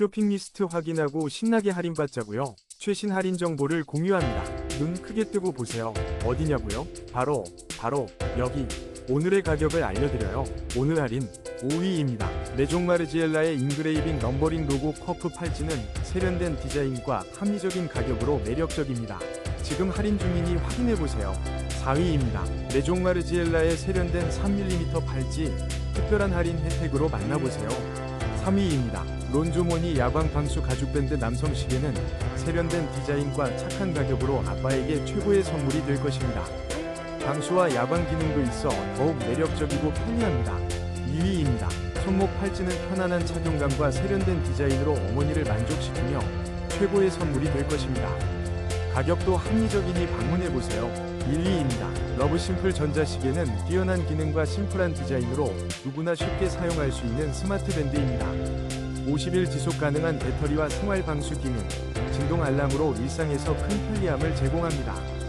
쇼핑 리스트 확인하고 신나게 할인받자고요. 최신 할인 정보를 공유합니다. 눈 크게 뜨고 보세요. 어디냐고요? 바로 바로 여기. 오늘의 가격을 알려드려요. 오늘 할인 5위입니다. 레종 마르지엘라의 인그레이빙 넘버링 로고 커프 팔찌는 세련된 디자인과 합리적인 가격으로 매력적입니다. 지금 할인 중이니 확인해보세요. 4위입니다. 레종 마르지엘라의 세련된 3mm 팔찌 특별한 할인 혜택으로 만나보세요. 3위입니다. 론조모니 야광 방수 가죽 밴드 남성 시계는 세련된 디자인과 착한 가격으로 아빠에게 최고의 선물이 될 것입니다. 방수와 야광 기능도 있어 더욱 매력적이고 편리합니다. 2위입니다. 손목 팔찌는 편안한 착용감과 세련된 디자인으로 어머니를 만족시키며 최고의 선물이 될 것입니다. 가격도 합리적이니 방문해보세요. 1위입니다. 러브 심플 전자시계는 뛰어난 기능과 심플한 디자인으로 누구나 쉽게 사용할 수 있는 스마트 밴드입니다. 50일 지속 가능한 배터리와 생활 방수 기능, 진동 알람으로 일상에서 큰 편리함을 제공합니다.